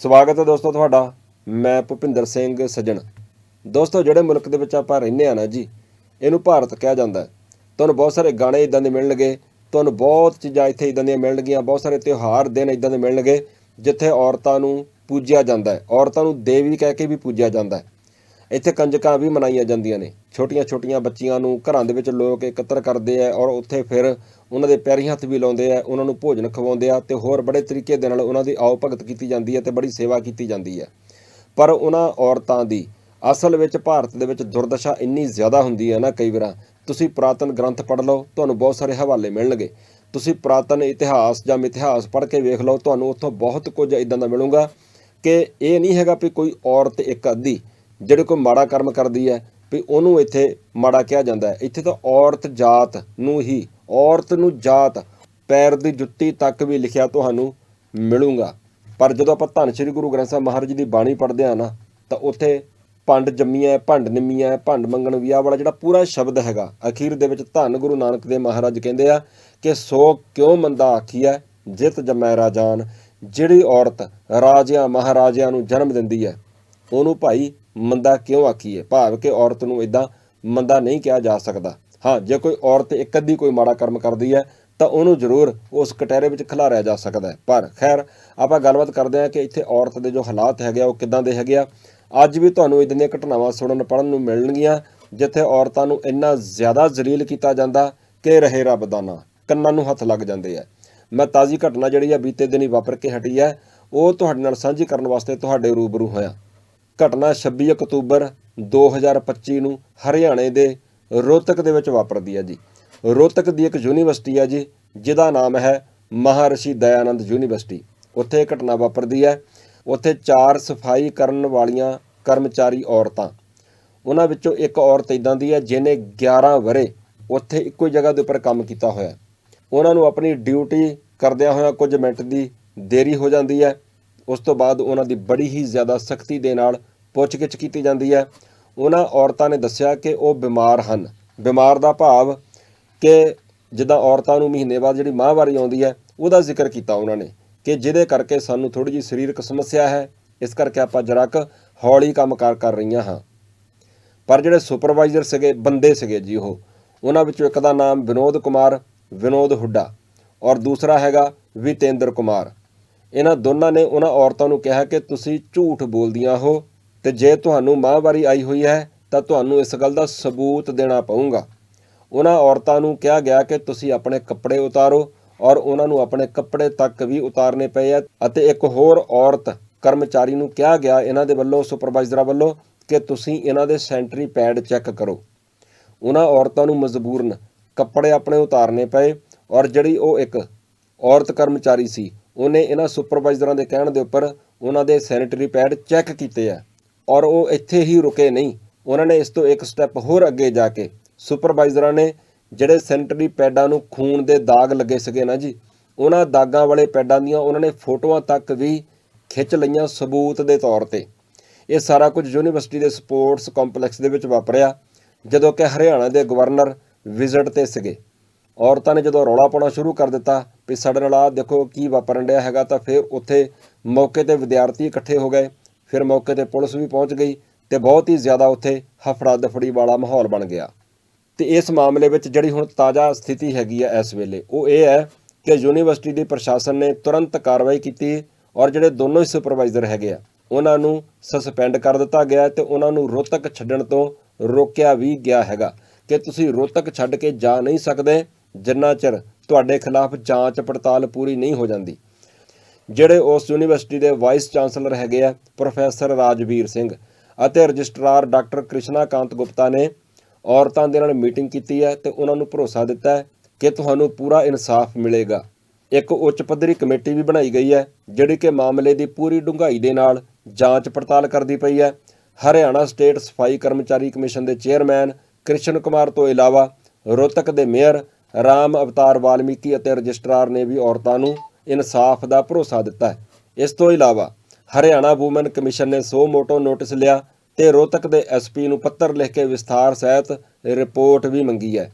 ਸਵਾਗਤ ਹੈ ਦੋਸਤੋ ਤੁਹਾਡਾ। ਮੈਂ ਭੁਪਿੰਦਰ ਸਿੰਘ ਸੱਜਣ। ਦੋਸਤੋ, ਜਿਹੜੇ ਮੁਲਕ ਦੇ ਵਿੱਚ ਆਪਾਂ ਰਹਿੰਦੇ ਆ ਨਾ ਜੀ, ਇਹਨੂੰ ਭਾਰਤ ਕਿਹਾ ਜਾਂਦਾ ਹੈ। ਤੁਹਾਨੂੰ ਬਹੁਤ ਸਾਰੇ ਗਾਣੇ ਇਦਾਂ ਦੇ ਮਿਲਣਗੇ, ਤੁਹਾਨੂੰ ਬਹੁਤ ਚੀਜ਼ਾਂ ਇੱਥੇ ਇਦਾਂ ਦੀਆਂ ਮਿਲਣਗੀਆਂ, ਬਹੁਤ ਸਾਰੇ ਤਿਉਹਾਰ ਦਿਨ ਇਦਾਂ ਦੇ ਮਿਲਣਗੇ, ਜਿੱਥੇ ਔਰਤਾਂ ਨੂੰ ਪੂਜਿਆ ਜਾਂਦਾ ਹੈ। ਔਰਤਾਂ ਨੂੰ ਦੇਵੀ ਕਹਿ ਕੇ ਵੀ ਪੂਜਿਆ ਜਾਂਦਾ ਹੈ। ਇੱਥੇ ਕੰਜਕਾਂ ਵੀ ਮਨਾਈਆਂ ਜਾਂਦੀਆਂ ਨੇ। ਛੋਟੀਆਂ-ਛੋਟੀਆਂ ਬੱਚੀਆਂ ਨੂੰ ਘਰਾਂ ਦੇ ਵਿੱਚ ਲੋਕ ਇਕੱਤਰ ਕਰਦੇ ਆ ਔਰ ਉੱਥੇ ਫਿਰ ਉਹਨਾਂ ਦੇ ਪੈਰੀ ਹੱਥ ਵੀ ਲਾਉਂਦੇ ਆ, ਉਹਨਾਂ ਨੂੰ ਭੋਜਨ ਖਵਾਉਂਦੇ ਆ ਤੇ ਹੋਰ ਬੜੇ ਤਰੀਕੇ ਦੇ ਨਾਲ ਉਹਨਾਂ ਦੀ ਆਓ ਭਗਤ ਕੀਤੀ ਜਾਂਦੀ ਹੈ ਤੇ ਬੜੀ ਸੇਵਾ ਕੀਤੀ ਜਾਂਦੀ ਹੈ। ਪਰ ਉਹਨਾਂ ਔਰਤਾਂ ਦੀ ਅਸਲ ਵਿੱਚ ਭਾਰਤ ਦੇ ਵਿੱਚ ਦੁਰਦਸ਼ਾ ਇੰਨੀ ਜ਼ਿਆਦਾ ਹੁੰਦੀ ਹੈ ਨਾ ਕਈ ਵਾਰ। ਤੁਸੀਂ ਪੁਰਾਤਨ ਗ੍ਰੰਥ ਪੜ੍ਹ ਲਓ, ਤੁਹਾਨੂੰ ਬਹੁਤ ਸਾਰੇ ਹਵਾਲੇ ਮਿਲਣਗੇ। ਤੁਸੀਂ ਪੁਰਾਤਨ ਇਤਿਹਾਸ ਜਾਂ ਮਿਥਿਹਾਸ ਪੜ੍ਹ ਕੇ ਵੇਖ ਲਓ, ਤੁਹਾਨੂੰ ਉੱਥੋਂ ਬਹੁਤ ਕੁਝ ਇਦਾਂ ਦਾ ਮਿਲੂਗਾ ਕਿ ਇਹ ਨਹੀਂ ਹੈਗਾ ਵੀ ਕੋਈ ਔਰਤ ਇੱਕ ਅੱਧੀ, ਜਿਹੜੇ ਕੋਈ ਮਾੜਾ ਕਰਮ ਕਰਦੀ ਹੈ ਵੀ ਉਹਨੂੰ ਇੱਥੇ ਮਾੜਾ ਕਿਹਾ ਜਾਂਦਾ ਹੈ। ਇੱਥੇ ਤਾਂ ਔਰਤ ਜਾਤ ਨੂੰ ਹੀ, ਔਰਤ ਨੂੰ ਜਾਤ, ਪੈਰ ਦੀ ਜੁੱਤੀ ਤੱਕ ਵੀ ਲਿਖਿਆ ਤੁਹਾਨੂੰ ਮਿਲੂਗਾ। ਪਰ ਜਦੋਂ ਆਪਾਂ ਧੰਨ ਸ਼੍ਰੀ ਗੁਰੂ ਗ੍ਰੰਥ ਸਾਹਿਬ ਮਹਾਰਾਜ ਜੀ ਦੀ ਬਾਣੀ ਪੜ੍ਹਦੇ ਆ ਨਾ, ਤਾਂ ਉੱਥੇ ਭੰਡ ਜੰਮੀਆਂ ਭੰਡ ਨਿੰਮੀਆਂ ਭੰਡ ਮੰਗਣ ਵਿਆਹ ਵਾਲਾ ਜਿਹੜਾ ਪੂਰਾ ਸ਼ਬਦ ਹੈਗਾ, ਅਖੀਰ ਦੇ ਵਿੱਚ ਧੰਨ ਗੁਰੂ ਨਾਨਕ ਦੇਵ ਮਹਾਰਾਜ ਕਹਿੰਦੇ ਆ ਕਿ ਸੋ ਕਿਉਂ ਮੰਦਾ ਆਖੀਐ, ਜਿਤ ਜਮੈ ਰਾਜਾਨ, ਜਿਹੜੀ ਔਰਤ ਰਾਜਿਆਂ ਮਹਾਰਾਜਿਆਂ ਨੂੰ ਜਨਮ ਦਿੰਦੀ ਹੈ ਉਹਨੂੰ ਭਾਈ ਮੰਦਾ ਕਿਉਂ ਆਖੀਏ? ਭਾਵ ਕਿ ਔਰਤ ਨੂੰ ਇਦਾਂ ਮੰਦਾ ਨਹੀਂ ਕਿਹਾ ਜਾ ਸਕਦਾ। ਹਾਂ, ਜੇ ਕੋਈ ਔਰਤ ਇੱਕ ਅੱਧੀ ਕੋਈ ਮਾੜਾ ਕਰਮ ਕਰਦੀ ਹੈ, ਤਾਂ ਉਹਨੂੰ ਜ਼ਰੂਰ ਉਸ ਕਟਹਿਰੇ ਵਿੱਚ ਖਿਲਾਰਿਆ ਜਾ ਸਕਦਾ ਹੈ। ਪਰ ਖੈਰ, ਆਪਾਂ ਗੱਲਬਾਤ ਕਰਦੇ ਹਾਂ ਕਿ ਇੱਥੇ ਔਰਤ ਦੇ ਜੋ ਹਾਲਾਤ ਹੈਗੇ ਆ, ਉਹ ਕਿੱਦਾਂ ਦੇ ਹੈਗੇ ਆ। ਅੱਜ ਵੀ ਤੁਹਾਨੂੰ ਇਦਾਂ ਦੀਆਂ ਘਟਨਾਵਾਂ ਸੁਣਨ ਪੜਨ ਨੂੰ ਮਿਲਣਗੀਆਂ, ਜਿੱਥੇ ਔਰਤਾਂ ਨੂੰ ਇੰਨਾ ਜ਼ਿਆਦਾ ਜ਼ਲੀਲ ਕੀਤਾ ਜਾਂਦਾ ਕਿ ਰਹੇ ਰੱਬ ਦਾ ਨਾਂ, ਕੰਨਾਂ ਨੂੰ ਹੱਥ ਲੱਗ ਜਾਂਦੇ ਆ। ਮੈਂ ਤਾਜ਼ੀ ਘਟਨਾ ਜਿਹੜੀ ਆ ਬੀਤੇ ਦਿਨੀ ਵਾਪਰ ਕੇ ਹਟੀ ਹੈ, ਉਹ ਤੁਹਾਡੇ ਨਾਲ ਸਾਂਝੀ ਕਰਨ ਵਾਸਤੇ ਤੁਹਾਡੇ ਰੂਬਰੂ ਹੋਇਆ। ਘਟਨਾ 26 ਅਕਤੂਬਰ 2025 ਨੂੰ ਹਰਿਆਣੇ ਦੇ ਰੋਹਤਕ ਦੇ ਵਿੱਚ ਵਾਪਰਦੀ ਹੈ ਜੀ। ਰੋਹਤਕ ਦੀ ਇੱਕ ਯੂਨੀਵਰਸਿਟੀ ਹੈ ਜੀ, ਜਿਹਦਾ ਨਾਮ ਹੈ ਮਹਾਰਿਸ਼ੀ ਦਇਆਨੰਦ ਯੂਨੀਵਰਸਿਟੀ। ਉੱਥੇ ਇਹ ਘਟਨਾ ਵਾਪਰਦੀ ਹੈ। ਉੱਥੇ ਚਾਰ ਸਫ਼ਾਈ ਕਰਨ ਵਾਲੀਆਂ ਕਰਮਚਾਰੀ ਔਰਤਾਂ, ਉਹਨਾਂ ਵਿੱਚੋਂ ਇੱਕ ਔਰਤ ਇਦਾਂ ਦੀ ਹੈ ਜਿਹਨੇ 11 ਵਰੇ ਉੱਥੇ ਇੱਕੋ ਹੀ ਜਗ੍ਹਾ ਦੇ ਉੱਪਰ ਕੰਮ ਕੀਤਾ ਹੋਇਆ ਉਹਨਾਂ ਨੂੰ ਆਪਣੀ ਡਿਊਟੀ ਕਰਦਿਆਂ ਹੋਇਆਂ ਕੁਝ ਮਿੰਟ ਦੀ ਦੇਰੀ ਹੋ ਜਾਂਦੀ ਹੈ। ਉਸ ਤੋਂ ਬਾਅਦ ਉਹਨਾਂ ਦੀ ਬੜੀ ਹੀ ਜ਼ਿਆਦਾ ਸਖਤੀ ਦੇ ਨਾਲ ਪੁੱਛਗਿੱਛ ਕੀਤੀ ਜਾਂਦੀ ਹੈ। ਉਹਨਾਂ ਔਰਤਾਂ ਨੇ ਦੱਸਿਆ ਕਿ ਉਹ ਬਿਮਾਰ ਹਨ। ਬਿਮਾਰ ਦਾ ਭਾਵ ਕਿ ਜਿੱਦਾਂ ਔਰਤਾਂ ਨੂੰ ਮਹੀਨੇ ਬਾਅਦ ਜਿਹੜੀ ਮਾਹਵਾਰੀ ਆਉਂਦੀ ਹੈ, ਉਹਦਾ ਜ਼ਿਕਰ ਕੀਤਾ ਉਹਨਾਂ ਨੇ ਕਿ ਜਿਹਦੇ ਕਰਕੇ ਸਾਨੂੰ ਥੋੜੀ ਜਿਹੀ ਸਰੀਰਕ ਸਮੱਸਿਆ ਹੈ। ਇਸ ਕਰਕੇ ਆਪਾਂ ਜਰਾ ਕੁ ਹੌਲੀ ਕੰਮਕਾਰ ਕਰ ਰਹੀਆਂ ਹਾਂ। ਪਰ ਜਿਹੜੇ ਸੁਪਰਵਾਈਜ਼ਰ ਸੀਗੇ, ਬੰਦੇ ਸੀਗੇ ਜੀ ਉਹ, ਉਹਨਾਂ ਵਿੱਚੋਂ ਇੱਕ ਦਾ ਨਾਮ ਵਿਨੋਦ ਕੁਮਾਰ, ਵਿਨੋਦ ਹੁੱਡਾ ਔਰ ਦੂਸਰਾ ਹੈਗਾ ਵਿਤੇਂਦਰ ਕੁਮਾਰ। ਇਹਨਾਂ ਦੋਨਾਂ ਨੇ ਉਹਨਾਂ ਔਰਤਾਂ ਨੂੰ ਕਿਹਾ ਕਿ ਤੁਸੀਂ ਝੂਠ ਬੋਲਦੀਆਂ ਹੋ ਤੇ ਜੇ ਤੁਹਾਨੂੰ ਮਾਹਵਾਰੀ ਆਈ ਹੋਈ ਹੈ, ਤਾਂ ਤੁਹਾਨੂੰ ਇਸ ਗੱਲ ਦਾ ਸਬੂਤ ਦੇਣਾ ਪਊਗਾ। ਉਹਨਾਂ ਔਰਤਾਂ ਨੂੰ ਕਿਹਾ ਗਿਆ ਕਿ ਤੁਸੀਂ ਆਪਣੇ ਕੱਪੜੇ ਉਤਾਰੋ ਔਰ ਉਹਨਾਂ ਨੂੰ ਆਪਣੇ ਕੱਪੜੇ ਤੱਕ ਵੀ ਉਤਾਰਨੇ ਪਏ ਆ ਅਤੇ ਇੱਕ ਹੋਰ ਔਰਤ ਕਰਮਚਾਰੀ ਨੂੰ ਕਿਹਾ ਗਿਆ ਇਹਨਾਂ ਦੇ ਵੱਲੋਂ, ਸੁਪਰਵਾਈਜ਼ਰਾਂ ਵੱਲੋਂ ਕਿ ਤੁਸੀਂ ਇਹਨਾਂ ਦੇ ਸੈਂਟਰੀ ਪੈਡ ਚੈੱਕ ਕਰੋ। ਉਹਨਾਂ ਔਰਤਾਂ ਨੂੰ ਮਜਬੂਰਨ ਕੱਪੜੇ ਆਪਣੇ ਉਤਾਰਨੇ ਪਏ ਔਰ ਜਿਹੜੀ ਉਹ ਇੱਕ ਔਰਤ ਕਰਮਚਾਰੀ ਸੀ ਉਹਨੇ ਇਹਨਾਂ ਸੁਪਰਵਾਈਜ਼ਰਾਂ ਦੇ ਕਹਿਣ ਦੇ ਉੱਪਰ ਉਹਨਾਂ ਦੇ ਸੈਨੀਟਰੀ ਪੈਡ ਚੈੱਕ ਕੀਤੇ ਆ ਔਰ ਉਹ ਇੱਥੇ ਹੀ ਰੁਕੇ ਨਹੀਂ। ਉਹਨਾਂ ਨੇ ਇਸ ਤੋਂ ਇੱਕ ਸਟੈਪ ਹੋਰ ਅੱਗੇ ਜਾ ਕੇ ਸੁਪਰਵਾਈਜ਼ਰਾਂ ਨੇ ਜਿਹੜੇ ਸੈਨੀਟਰੀ ਪੈਡਾਂ ਨੂੰ ਖੂਨ ਦੇ ਦਾਗ ਲੱਗੇ ਸੀਗੇ ਨਾ ਜੀ, ਉਹਨਾਂ ਦਾਗਾਂ ਵਾਲੇ ਪੈਡਾਂ ਦੀਆਂ ਉਹਨਾਂ ਨੇ ਫੋਟੋਆਂ ਤੱਕ ਵੀ ਖਿੱਚ ਲਈਆਂ ਸਬੂਤ ਦੇ ਤੌਰ ਤੇ। ਇਹ ਸਾਰਾ ਕੁਝ ਯੂਨੀਵਰਸਿਟੀ ਦੇ ਸਪੋਰਟਸ ਕੰਪਲੈਕਸ ਦੇ ਵਿੱਚ ਵਾਪਰਿਆ ਜਦੋਂ ਕਿ ਹਰਿਆਣਾ ਦੇ ਗਵਰਨਰ ਵਿਜ਼ਿਟ ਤੇ ਸੀਗੇ। ਔਰਤਾਂ ਨੇ ਜਦੋਂ ਰੌਲਾ ਪਾਉਣਾ ਸ਼ੁਰੂ ਕਰ ਦਿੱਤਾ ਵੀ ਸਾਡੇ ਨਾਲ ਆਹ ਦੇਖੋ ਕੀ ਵਾਪਰਨ ਡਿਆ ਹੈਗਾ ਤਾਂ ਫਿਰ ਉੱਥੇ ਮੌਕੇ ਤੇ ਵਿਦਿਆਰਥੀ ਇਕੱਠੇ ਹੋ ਗਏ, ਫਿਰ ਮੌਕੇ ਤੇ ਪੁਲਿਸ ਵੀ ਪਹੁੰਚ ਗਈ ਤੇ ਬਹੁਤ ਹੀ ਜ਼ਿਆਦਾ ਉੱਥੇ ਹਫੜਾ ਦਫੜੀ ਵਾਲਾ ਮਾਹੌਲ ਬਣ ਗਿਆ। ਤੇ ਇਸ ਮਾਮਲੇ ਵਿੱਚ ਜਿਹੜੀ ਹੁਣ ਤਾਜ਼ਾ ਸਥਿਤੀ ਹੈਗੀ ਹੈ ਇਸ ਵੇਲੇ, ਉਹ ਇਹ ਹੈ ਕਿ ਯੂਨੀਵਰਸਿਟੀ ਦੇ ਪ੍ਰਸ਼ਾਸਨ ਨੇ ਤੁਰੰਤ ਕਾਰਵਾਈ ਕੀਤੀ ਔਰ ਜਿਹੜੇ ਦੋਨੋਂ ਹੀ ਸੁਪਰਵਾਈਜ਼ਰ ਹੈਗੇ ਆ, ਉਹਨਾਂ ਨੂੰ ਸਸਪੈਂਡ ਕਰ ਦਿੱਤਾ ਗਿਆ ਹੈ ਤੇ ਉਹਨਾਂ ਨੂੰ ਰੋਹਤਕ ਛੱਡਣ ਤੋਂ ਰੋਕਿਆ ਵੀ ਗਿਆ ਹੈਗਾ। ਕਿ ਤੁਸੀਂ ਰੋਹਤਕ ਛੱਡ ਕੇ ਜਾ ਨਹੀਂ ਸਕਦੇ ਜਿੰਨਾ ਚਿਰ ਤੁਹਾਡੇ ਖਿਲਾਫ ਜਾਂਚ ਪੜਤਾਲ ਪੂਰੀ ਨਹੀਂ ਹੋ ਜਾਂਦੀ। ਜਿਹੜੇ ਉਸ ਯੂਨੀਵਰਸਿਟੀ ਦੇ ਵਾਈਸ ਚਾਂਸਲਰ ਹੈਗੇ ਆ, ਪ੍ਰੋਫੈਸਰ ਰਾਜਵੀਰ ਸਿੰਘ ਅਤੇ ਰਜਿਸਟਰਾਰ ਡਾਕਟਰ ਕ੍ਰਿਸ਼ਨਾ ਕਾਂਤ ਗੁਪਤਾ ਨੇ ਔਰਤਾਂ ਦੇ ਨਾਲ ਮੀਟਿੰਗ ਕੀਤੀ ਹੈ ਤੇ ਉਹਨਾਂ ਨੂੰ ਭਰੋਸਾ ਦਿੱਤਾ ਹੈ ਕਿ ਤੁਹਾਨੂੰ ਪੂਰਾ ਇਨਸਾਫ ਮਿਲੇਗਾ। ਇੱਕ ਉੱਚ ਪੱਧਰੀ ਕਮੇਟੀ ਵੀ ਬਣਾਈ ਗਈ ਹੈ, ਜਿਹੜੀ ਕਿ ਮਾਮਲੇ ਦੀ ਪੂਰੀ ਡੂੰਘਾਈ ਦੇ ਨਾਲ ਜਾਂਚ ਪੜਤਾਲ ਕਰਦੀ ਪਈ ਹੈ। ਹਰਿਆਣਾ ਸਟੇਟ ਸਫ਼ਾਈ ਕਰਮਚਾਰੀ ਕਮਿਸ਼ਨ ਦੇ ਚੇਅਰਮੈਨ ਕ੍ਰਿਸ਼ਨ ਕੁਮਾਰ ਤੋਂ ਇਲਾਵਾ ਰੋਹਤਕ ਦੇ ਮੇਅਰ ਰਾਮ ਅਵਤਾਰ ਵਾਲਮੀਕੀ ਅਤੇ ਰਜਿਸਟਰਾਰ ਨੇ ਵੀ ਔਰਤਾਂ ਨੂੰ ਇਨਸਾਫ ਦਾ ਭਰੋਸਾ ਦਿੱਤਾ ਹੈ। ਇਸ ਤੋਂ ਇਲਾਵਾ ਹਰਿਆਣਾ ਵੂਮਨ ਕਮਿਸ਼ਨ ਨੇ ਸੋ ਮੋਟੋ ਨੋਟਿਸ ਲਿਆ ਤੇ ਰੋਹਤਕ ਦੇ ਐਸਪੀ ਨੂੰ ਪੱਤਰ ਲਿਖ ਕੇ ਵਿਸਥਾਰ ਸਹਿਤ ਰਿਪੋਰਟ ਵੀ ਮੰਗੀ ਹੈ।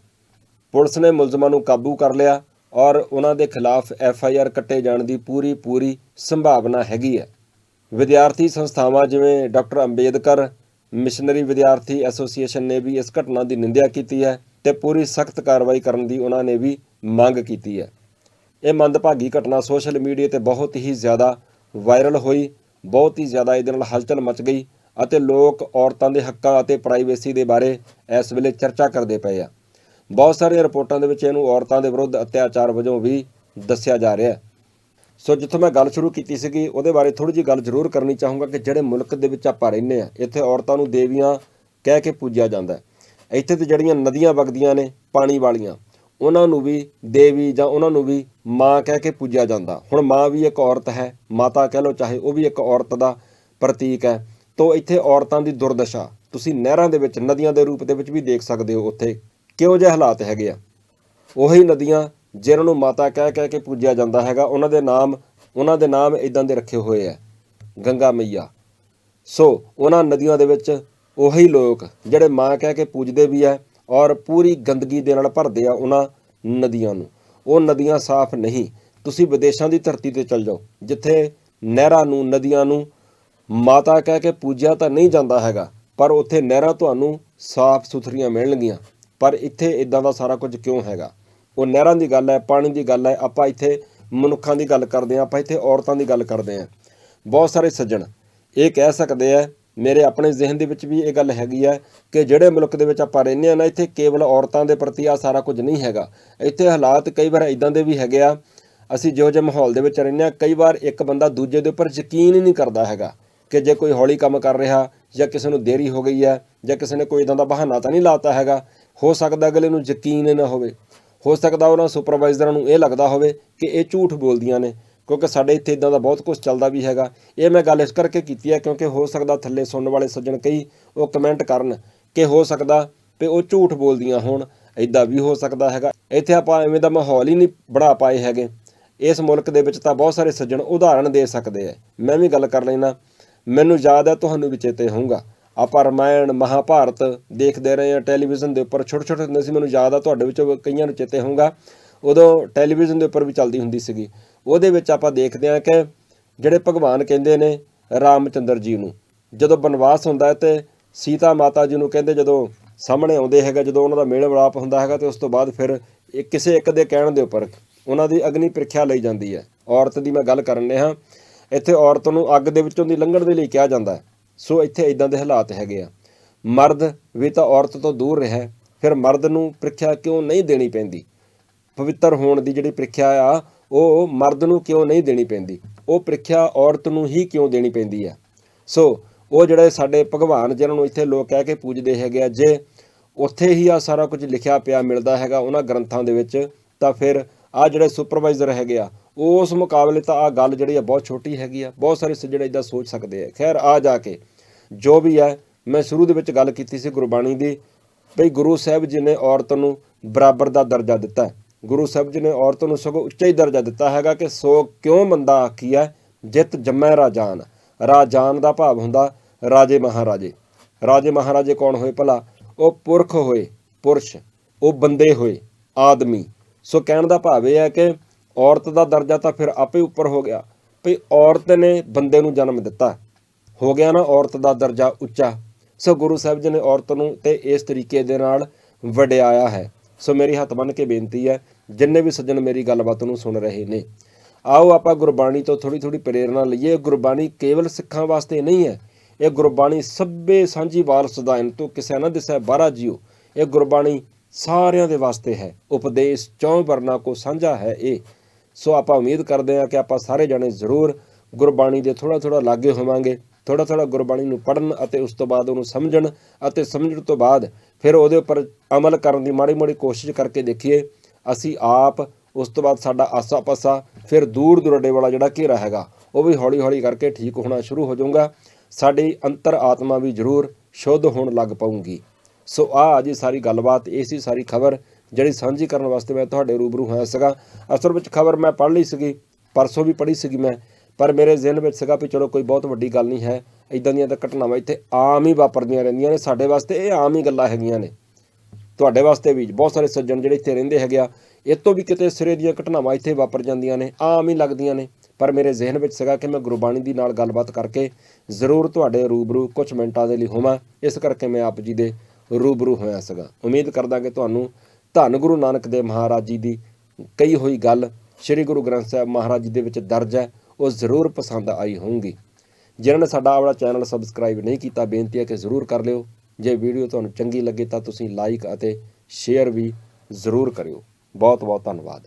ਪੁਲਿਸ ਨੇ ਮੁਲਜ਼ਮਾਂ ਨੂੰ ਕਾਬੂ ਕਰ ਲਿਆ ਔਰ ਉਹਨਾਂ ਦੇ ਖਿਲਾਫ ਐਫ ਆਈ ਆਰ ਕੱਟੇ ਜਾਣ ਦੀ ਪੂਰੀ ਪੂਰੀ ਸੰਭਾਵਨਾ ਹੈਗੀ ਹੈ। ਵਿਦਿਆਰਥੀ ਸੰਸਥਾਵਾਂ ਜਿਵੇਂ ਡਾਕਟਰ ਅੰਬੇਦਕਰ, ਮਿਸ਼ਨਰੀ ਵਿਦਿਆਰਥੀ ਐਸੋਸੀਏਸ਼ਨ ਨੇ ਵੀ ਇਸ ਘਟਨਾ ਦੀ ਨਿੰਦਿਆ ਕੀਤੀ ਹੈ। ਤੇ ਪੂਰੀ ਸਖਤ ਕਾਰਵਾਈ ਕਰਨ ਦੀ ਉਹਨਾਂ ਨੇ ਵੀ ਮੰਗ ਕੀਤੀ ਹੈ। ਇਹ ਮੰਦਭਾਗੀ ਘਟਨਾ ਸੋਸ਼ਲ ਮੀਡੀਆ ਤੇ ਬਹੁਤ ਹੀ ਜ਼ਿਆਦਾ ਵਾਇਰਲ ਹੋਈ, ਬਹੁਤ ਹੀ ਜ਼ਿਆਦਾ ਇਹਦੇ ਨਾਲ ਹਲਚਲ ਮਚ ਗਈ ਅਤੇ ਲੋਕ ਔਰਤਾਂ ਦੇ ਹੱਕਾਂ ਅਤੇ ਪ੍ਰਾਈਵੇਸੀ ਦੇ ਬਾਰੇ ਇਸ ਵੇਲੇ ਚਰਚਾ ਕਰਦੇ ਪਏ ਆ। ਬਹੁਤ ਸਾਰੀਆਂ ਰਿਪੋਰਟਾਂ ਦੇ ਵਿੱਚ ਇਹਨੂੰ ਔਰਤਾਂ ਦੇ ਵਿਰੁੱਧ ਅਤਿਆਚਾਰ ਵਜੋਂ ਵੀ ਦੱਸਿਆ ਜਾ ਰਿਹਾ ਹੈ। ਸੋ ਜਿੱਥੋਂ ਮੈਂ ਗੱਲ ਸ਼ੁਰੂ ਕੀਤੀ ਸੀਗੀ, ਉਹਦੇ ਬਾਰੇ ਥੋੜੀ ਜਿਹੀ ਗੱਲ ਜ਼ਰੂਰ ਕਰਨੀ ਚਾਹੂੰਗਾ ਕਿ ਜਿਹੜੇ ਮੁਲਕ ਦੇ ਵਿੱਚ ਆਪਾਂ ਰਹਿੰਦੇ ਆ, ਇੱਥੇ ਔਰਤਾਂ ਨੂੰ ਦੇਵੀਆਂ ਕਹਿ ਕੇ ਪੂਜਿਆ ਜਾਂਦਾ ਹੈ। ਇੱਥੇ ਤੇ ਜਿਹੜੀਆਂ ਨਦੀਆਂ ਵਗਦੀਆਂ ਨੇ, ਪਾਣੀ ਵਾਲੀਆਂ, ਉਹਨਾਂ ਨੂੰ ਵੀ ਦੇਵੀ ਜਾਂ ਉਹਨਾਂ ਨੂੰ ਵੀ ਮਾਂ ਕਹਿ ਕੇ ਪੂਜਿਆ ਜਾਂਦਾ। ਹੁਣ ਮਾਂ ਵੀ ਇੱਕ ਔਰਤ ਹੈ, ਮਾਤਾ ਕਹਿ ਲਓ ਚਾਹੇ ਉਹ ਵੀ ਇੱਕ ਔਰਤ ਦਾ ਪ੍ਰਤੀਕ ਹੈ। ਤੋਂ ਇੱਥੇ ਔਰਤਾਂ ਦੀ ਦੁਰਦਸ਼ਾ, ਤੁਸੀਂ ਨਹਿਰਾਂ ਦੇ ਵਿੱਚ, ਨਦੀਆਂ ਦੇ ਰੂਪ ਦੇ ਵਿੱਚ ਵੀ ਦੇਖ ਸਕਦੇ ਹੋ ਉੱਥੇ, ਕਿਹੋ ਜਿਹੇ ਹਾਲਾਤ ਹੈਗੇ ਆ। ਉਹੀ ਨਦੀਆਂ ਜਿਹਨਾਂ ਨੂੰ ਮਾਤਾ ਕਹਿ ਕਹਿ ਕੇ ਪੂਜਿਆ ਜਾਂਦਾ ਹੈਗਾ, ਉਹਨਾਂ ਦੇ ਨਾਮ, ਉਹਨਾਂ ਦੇ ਨਾਮ ਇਦਾਂ ਦੇ ਰੱਖੇ ਹੋਏ ਆ, ਗੰਗਾ ਮਈਆ। ਸੋ ਉਹਨਾਂ ਨਦੀਆਂ ਦੇ ਵਿੱਚ ਉਹੀ ਲੋਕ ਜਿਹੜੇ ਮਾਂ ਕਹਿ ਕੇ ਪੂਜਦੇ ਵੀ ਆ ਔਰ ਪੂਰੀ ਗੰਦਗੀ ਦੇ ਨਾਲ ਭਰਦੇ ਆ ਉਹਨਾਂ ਨਦੀਆਂ ਨੂੰ। ਉਹ ਨਦੀਆਂ ਸਾਫ਼ ਨਹੀਂ। ਤੁਸੀਂ ਵਿਦੇਸ਼ਾਂ ਦੀ ਧਰਤੀ ਤੇ ਚੱਲ ਜਾਓ, ਜਿੱਥੇ ਨਹਿਰਾਂ ਨੂੰ, ਨਦੀਆਂ ਨੂੰ ਮਾਤਾ ਕਹਿ ਕੇ ਪੂਜਿਆ ਤਾਂ ਨਹੀਂ ਜਾਂਦਾ ਹੈਗਾ, ਪਰ ਉੱਥੇ ਨਹਿਰਾਂ ਤੁਹਾਨੂੰ ਸਾਫ਼ ਸੁਥਰੀਆਂ ਮਿਲਣਗੀਆਂ। ਪਰ ਇੱਥੇ ਇਦਾਂ ਦਾ ਸਾਰਾ ਕੁਝ ਕਿਉਂ ਹੈਗਾ? ਉਹ ਨਹਿਰਾਂ ਦੀ ਗੱਲ ਹੈ, ਪਾਣੀ ਦੀ ਗੱਲ ਹੈ, ਆਪਾਂ ਇੱਥੇ ਮਨੁੱਖਾਂ ਦੀ ਗੱਲ ਕਰਦੇ ਹਾਂ, ਆਪਾਂ ਇੱਥੇ ਔਰਤਾਂ ਦੀ ਗੱਲ ਕਰਦੇ ਹਾਂ। ਬਹੁਤ ਸਾਰੇ ਸੱਜਣ ਇਹ ਕਹਿ ਸਕਦੇ ਆ ਮੇਰੇ ਆਪਣੇ ਜ਼ਿਹਨ ਦੇ ਵਿੱਚ ਵੀ ਇਹ ਗੱਲ ਹੈਗੀ ਹੈ ਕਿ ਜਿਹੜੇ ਮੁਲਕ ਦੇ ਵਿੱਚ ਆਪਾਂ ਰਹਿੰਦੇ ਆ ਨਾ, ਇੱਥੇ ਕੇਵਲ ਔਰਤਾਂ ਦੇ ਪ੍ਰਤੀ ਆ ਸਾਰਾ ਕੁਝ ਨਹੀਂ ਹੈਗਾ। ਇੱਥੇ ਹਾਲਾਤ ਕਈ ਵਾਰ ਇਦਾਂ ਦੇ ਵੀ ਹੈਗੇ ਆ, ਅਸੀਂ ਜਿਹੋ ਜਿਹੇ ਮਾਹੌਲ ਦੇ ਵਿੱਚ ਰਹਿੰਦੇ ਆ ਕਈ ਵਾਰ ਇੱਕ ਬੰਦਾ ਦੂਜੇ ਦੇ ਉੱਪਰ ਯਕੀਨ ਹੀ ਨਹੀਂ ਕਰਦਾ ਹੈਗਾ ਕਿ ਜੇ ਕੋਈ ਹੌਲੀ ਕੰਮ ਕਰ ਰਿਹਾ ਜਾਂ ਕਿਸੇ ਨੂੰ ਦੇਰੀ ਹੋ ਗਈ ਹੈ ਜਾਂ ਕਿਸੇ ਨੇ ਕੋਈ ਇਦਾਂ ਦਾ ਬਹਾਨਾ ਤਾਂ ਨਹੀਂ ਲਾਤਾ ਹੈਗਾ, ਹੋ ਸਕਦਾ ਅਗਲੇ ਨੂੰ ਯਕੀਨ ਨਾ ਹੋਵੇ। ਹੋ ਸਕਦਾ ਉਹਨਾਂ ਸੁਪਰਵਾਈਜ਼ਰਾਂ ਨੂੰ ਇਹ ਲੱਗਦਾ ਹੋਵੇ ਕਿ ਇਹ ਝੂਠ ਬੋਲਦੀਆਂ ਨੇ। ਕਿਉਂਕਿ ਸਾਡੇ ਇੱਥੇ ਇਦਾਂ ਦਾ ਬਹੁਤ ਕੁਝ ਚੱਲਦਾ ਵੀ ਹੈਗਾ। ਇਹ ਮੈਂ ਗੱਲ ਇਸ ਕਰਕੇ ਕੀਤੀ ਹੈ ਕਿਉਂਕਿ ਹੋ ਸਕਦਾ ਥੱਲੇ ਸੁਣਨ ਵਾਲੇ ਸੱਜਣ ਕਈ ਉਹ ਕਮੈਂਟ ਕਰਨ ਕਿ ਹੋ ਸਕਦਾ ਵੀ ਉਹ ਝੂਠ ਬੋਲਦੀਆਂ ਹੋਣ ਇਦਾਂ ਵੀ ਹੋ ਸਕਦਾ ਹੈਗਾ। ਇੱਥੇ ਆਪਾਂ ਐਵੇਂ ਦਾ ਮਾਹੌਲ ਹੀ ਨਹੀਂ ਬਣਾ ਪਾਏ ਹੈਗੇ। ਇਸ ਮੁਲਕ ਦੇ ਵਿੱਚ ਤਾਂ ਬਹੁਤ ਸਾਰੇ ਸੱਜਣ ਉਦਾਹਰਣ ਦੇ ਸਕਦੇ ਆ ਮੈਂ ਵੀ ਗੱਲ ਕਰ ਲੈਣਾ ਮੈਨੂੰ ਯਾਦ ਹੈ ਤੁਹਾਨੂੰ ਵੀ ਚੇਤੇ ਹੋਊਗਾ। ਆਪਾਂ ਰਮਾਇਣ, ਮਹਾਭਾਰਤ ਦੇਖਦੇ ਰਹੇ ਹਾਂ। ਟੈਲੀਵਿਜ਼ਨ ਦੇ ਉੱਪਰ ਛੋਟੇ ਛੋਟੇ ਹੁੰਦੇ ਸੀ, ਮੈਨੂੰ ਯਾਦ ਆ, ਤੁਹਾਡੇ ਵਿੱਚੋਂ ਕਈਆਂ ਨੂੰ ਚੇਤੇ ਹੋਊਗਾ। ਉਦੋਂ ਟੈਲੀਵਿਜ਼ਨ ਦੇ ਉੱਪਰ ਵੀ ਚੱਲਦੀ ਹੁੰਦੀ ਸੀਗੀ। ਉਹਦੇ ਵਿੱਚ ਆਪਾਂ ਦੇਖਦੇ ਹਾਂ ਕਿ ਜਿਹੜੇ ਭਗਵਾਨ ਕਹਿੰਦੇ ਨੇ ਰਾਮਚੰਦਰ ਜੀ ਨੂੰ, ਜਦੋਂ ਬਨਵਾਸ ਹੁੰਦਾ ਹੈ ਤੇ ਸੀਤਾ ਮਾਤਾ ਜੀ ਨੂੰ ਕਹਿੰਦੇ ਜਦੋਂ ਸਾਹਮਣੇ ਆਉਂਦੇ ਹੈਗਾ, ਜਦੋਂ ਉਹਨਾਂ ਦਾ ਮੇਲ ਮਿਲਾਪ ਹੁੰਦਾ ਹੈਗਾ ਤੇ ਉਸ ਤੋਂ ਬਾਅਦ ਫਿਰ ਕਿਸੇ ਇੱਕ ਦੇ ਕਹਿਣ ਦੇ ਉੱਪਰ ਉਹਨਾਂ ਦੀ ਅਗਨੀ ਪ੍ਰੀਖਿਆ ਲਈ ਜਾਂਦੀ ਹੈ। ਔਰਤ ਦੀ ਮੈਂ ਗੱਲ ਕਰਨ ਹਾਂ ਇੱਥੇ ਔਰਤ ਨੂੰ ਅੱਗ ਦੇ ਵਿੱਚੋਂ ਦੀ ਲੰਘਣ ਦੇ ਲਈ ਕਿਹਾ ਜਾਂਦਾ ਸੋ ਇੱਥੇ ਇਦਾਂ ਦੇ ਹਾਲਾਤ ਹੈਗੇ ਆ। ਮਰਦ ਵੀ ਤਾਂ ਔਰਤ ਤੋਂ ਦੂਰ ਰਿਹਾ, ਫਿਰ ਮਰਦ ਨੂੰ ਪ੍ਰੀਖਿਆ ਕਿਉਂ ਨਹੀਂ ਦੇਣੀ ਪੈਂਦੀ? ਪਵਿੱਤਰ ਹੋਣ ਦੀ ਜਿਹੜੀ ਪ੍ਰੀਖਿਆ ਆ ਉਹ ਮਰਦ ਨੂੰ ਕਿਉਂ ਨਹੀਂ ਦੇਣੀ ਪੈਂਦੀ? ਉਹ ਪ੍ਰੀਖਿਆ ਔਰਤ ਨੂੰ ਹੀ ਕਿਉਂ ਦੇਣੀ ਪੈਂਦੀ ਹੈ ਸੋ, ਉਹ ਜਿਹੜੇ ਸਾਡੇ ਭਗਵਾਨ, ਜਿਹਨਾਂ ਨੂੰ ਇੱਥੇ ਲੋਕ ਕਹਿ ਕੇ ਪੂਜਦੇ ਹੈਗੇ ਆ, ਜੇ ਉੱਥੇ ਹੀ ਆ ਸਾਰਾ ਕੁਝ ਲਿਖਿਆ ਪਿਆ ਮਿਲਦਾ ਹੈਗਾ ਉਹਨਾਂ ਗ੍ਰੰਥਾਂ ਦੇ ਵਿੱਚ, ਤਾਂ ਫਿਰ ਆ ਜਿਹੜੇ ਸੁਪਰਵਾਈਜ਼ਰ ਹੈਗੇ ਆ, ਉਸ ਮੁਕਾਬਲੇ ਤਾਂ ਆ ਗੱਲ ਜਿਹੜੀ ਆ ਬਹੁਤ ਛੋਟੀ ਹੈਗੀ ਆ, ਬਹੁਤ ਸਾਰੇ ਜਿਹੜੇ ਇਦਾਂ ਸੋਚ ਸਕਦੇ ਆ। ਖੈਰ, ਆ ਜਾ ਕੇ ਜੋ ਵੀ ਹੈ ਮੈਂ ਸ਼ੁਰੂ ਦੇ ਵਿੱਚ ਗੱਲ ਕੀਤੀ ਸੀ ਗੁਰਬਾਣੀ ਦੀ ਭਈ ਗੁਰੂ ਸਾਹਿਬ ਜੀ ਨੇ ਔਰਤ ਨੂੰ ਬਰਾਬਰ ਦਾ ਦਰਜਾ ਦਿੱਤਾ। ਗੁਰੂ ਸਾਹਿਬ ਜੀ ਨੇ ਔਰਤ ਨੂੰ ਸਗੋਂ ਉੱਚਾ ਹੀ ਦਰਜਾ ਦਿੱਤਾ ਹੈਗਾ ਕਿ ਸੋ ਕਿਉਂ ਮੰਦਾ ਆਖੀਐ, ਜਿਤ ਜੰਮੈ ਰਾਜਾਨ। ਰਾਜਾਨ ਦਾ ਭਾਵ ਹੁੰਦਾ ਰਾਜੇ ਮਹਾਰਾਜੇ। ਰਾਜੇ ਮਹਾਰਾਜੇ ਕੌਣ ਹੋਏ ਭਲਾ? ਉਹ ਪੁਰਖ ਹੋਏ, ਪੁਰਸ਼। ਉਹ ਬੰਦੇ ਹੋਏ, ਆਦਮੀ। ਸੋ ਕਹਿਣ ਦਾ ਭਾਵ ਇਹ ਹੈ ਕਿ ਔਰਤ ਦਾ ਦਰਜਾ ਤਾਂ ਫਿਰ ਆਪੇ ਉੱਪਰ ਹੋ ਗਿਆ। ਭਈ ਔਰਤ ਨੇ ਬੰਦੇ ਨੂੰ ਜਨਮ ਦਿੱਤਾ। ਹੋ ਗਿਆ ਨਾ ਔਰਤ ਦਾ ਦਰਜਾ ਉੱਚਾ। ਸੋ ਗੁਰੂ ਸਾਹਿਬ ਜੀ ਨੇ ਔਰਤ ਨੂੰ ਤੇ ਇਸ ਤਰੀਕੇ ਦੇ ਨਾਲ ਵਡਿਆਇਆ ਹੈ। ਸੋ ਮੇਰੀ ਹੱਥ ਬੰਨ ਕੇ ਬੇਨਤੀ ਹੈ ਜਿੰਨੇ ਵੀ ਸੱਜਣ ਮੇਰੀ ਗੱਲਬਾਤ ਨੂੰ ਸੁਣ ਰਹੇ ਨੇ। ਆਓ ਆਪਾਂ ਗੁਰਬਾਣੀ ਤੋਂ ਥੋੜੀ ਥੋੜੀ ਪ੍ਰੇਰਣਾ ਲਈਏ। ਗੁਰਬਾਣੀ ਕੇਵਲ ਸਿੱਖਾਂ ਵਾਸਤੇ ਨਹੀਂ ਹੈ। ਇਹ ਗੁਰਬਾਣੀ ਸਭੇ ਸਾਂਝੀ ਵਾਰਸ ਦਾ ਇਨ ਤੋਂ ਕਿਸੇ ਨਾ ਦਿਸੈ ਬਾਰਾ ਜੀਓ। ਇਹ ਗੁਰਬਾਣੀ ਸਾਰਿਆਂ ਦੇ ਵਾਸਤੇ ਹੈ। ਉਪਦੇਸ਼ ਚੌਂ ਵਰਨਾ ਕੋ ਸਾਂਝਾ ਹੈ ਇਹ। ਸੋ ਆਪਾਂ ਉਮੀਦ ਕਰਦੇ ਹਾਂ ਕਿ ਆਪਾਂ ਸਾਰੇ ਜਣੇ ਜ਼ਰੂਰ ਗੁਰਬਾਣੀ ਦੇ ਥੋੜਾ ਥੋੜਾ ਲਾਗੇ ਹੋਵਾਂਗੇ। ਥੋੜਾ ਥੋੜਾ ਗੁਰਬਾਣੀ ਨੂੰ ਪੜਨ ਅਤੇ ਉਸ ਤੋਂ ਬਾਅਦ ਉਹਨੂੰ ਸਮਝਣ ਅਤੇ ਸਮਝਣ ਤੋਂ ਬਾਅਦ ਫਿਰ ਉਹਦੇ ਉੱਪਰ ਅਮਲ ਕਰਨ ਦੀ ਮਾੜੀ ਮਾੜੀ ਕੋਸ਼ਿਸ਼ ਕਰਕੇ ਦੇਖੀਏ। ਅਸੀਂ ਆਪ, ਉਸ ਤੋਂ ਬਾਅਦ ਸਾਡਾ ਆਸਾ ਪਾਸਾ ਫਿਰ ਦੂਰ ਦੁਰਾਡੇ ਵਾਲਾ ਜਿਹੜਾ ਘੇਰਾ ਹੈਗਾ, ਉਹ ਵੀ ਹੌਲੀ ਹੌਲੀ ਕਰਕੇ ਠੀਕ ਹੋਣਾ ਸ਼ੁਰੂ ਹੋ ਜਾਊਗਾ। ਸਾਡੀ ਅੰਤਰ ਆਤਮਾ ਵੀ ਜ਼ਰੂਰ ਸ਼ੁੱਧ ਹੋਣ ਲੱਗ ਪਊਗੀ। ਸੋ ਆ ਅੱਜ ਸਾਰੀ ਗੱਲਬਾਤ, ਇਹ ਸੀ ਸਾਰੀ ਖਬਰ ਜਿਹੜੀ ਸਾਂਝੀ ਕਰਨ ਵਾਸਤੇ ਮੈਂ ਤੁਹਾਡੇ ਰੂਬਰੂ ਹੋਇਆ ਸੀਗਾ। ਅਸਲ ਵਿੱਚ ਖਬਰ ਮੈਂ ਪੜ੍ਹ ਲਈ ਸੀਗੀ, ਪਰਸੋਂ ਵੀ ਪੜ੍ਹੀ ਸੀਗੀ ਮੈਂ, ਪਰ ਮੇਰੇ ਜ਼ਿਹਨ ਵਿੱਚ ਸੀਗਾ ਵੀ ਚਲੋ ਕੋਈ ਬਹੁਤ ਵੱਡੀ ਗੱਲ ਨਹੀਂ ਹੈ। ਇਦਾਂ ਦੀਆਂ ਤਾਂ ਘਟਨਾਵਾਂ ਇੱਥੇ ਆਮ ਹੀ ਵਾਪਰਦੀਆਂ ਰਹਿੰਦੀਆਂ ਨੇ ਸਾਡੇ ਵਾਸਤੇ, ਇਹ ਆਮ ਹੀ ਗੱਲਾਂ ਹੈਗੀਆਂ ਨੇ। ਤੁਹਾਡੇ ਵਾਸਤੇ ਵੀ ਬਹੁਤ ਸਾਰੇ ਸੱਜਣ ਜਿਹੜੇ ਇੱਥੇ ਰਹਿੰਦੇ ਹੈਗੇ ਆ, ਇਹ ਤੋਂ ਵੀ ਕਿਤੇ ਸਿਰੇ ਦੀਆਂ ਘਟਨਾਵਾਂ ਇੱਥੇ ਵਾਪਰ ਜਾਂਦੀਆਂ ਨੇ, ਆਮ ਹੀ ਲੱਗਦੀਆਂ ਨੇ। ਪਰ ਮੇਰੇ ਜ਼ਿਹਨ ਵਿੱਚ ਸੀਗਾ ਕਿ ਮੈਂ ਗੁਰਬਾਣੀ ਦੀ ਨਾਲ ਗੱਲਬਾਤ ਕਰਕੇ ਜ਼ਰੂਰ ਤੁਹਾਡੇ ਰੂਬਰੂ ਕੁਝ ਮਿੰਟਾਂ ਦੇ ਲਈ ਹੋਵਾਂ। ਇਸ ਕਰਕੇ ਮੈਂ ਆਪ ਜੀ ਦੇ ਰੂਬਰੂ ਹੋਇਆ ਸੀਗਾ। ਉਮੀਦ ਕਰਦਾ ਕਿ ਤੁਹਾਨੂੰ ਧੰਨ ਗੁਰੂ ਨਾਨਕ ਦੇਵ ਮਹਾਰਾਜ ਜੀ ਦੀ ਕਈ ਹੋਈ ਗੱਲ ਸ੍ਰੀ ਗੁਰੂ ਗ੍ਰੰਥ ਸਾਹਿਬ ਮਹਾਰਾਜ ਜੀ ਦੇ ਵਿੱਚ ਦਰਜ ਹੈ, ਉਹ ਜ਼ਰੂਰ ਪਸੰਦ ਆਈ ਹੋਊਗੀ। ਜਿਨ੍ਹਾਂ ਨੇ ਸਾਡਾ ਆਪਣਾ ਚੈਨਲ ਸਬਸਕ੍ਰਾਈਬ ਨਹੀਂ ਕੀਤਾ, ਬੇਨਤੀ ਹੈ ਕਿ ਜ਼ਰੂਰ ਕਰ ਲਿਓ। ਜੇ ਵੀਡੀਓ ਤੁਹਾਨੂੰ ਚੰਗੀ ਲੱਗੇ ਤਾਂ ਤੁਸੀਂ ਲਾਈਕ ਅਤੇ ਸ਼ੇਅਰ ਵੀ ਜ਼ਰੂਰ ਕਰਿਓ। ਬਹੁਤ ਬਹੁਤ ਧੰਨਵਾਦ।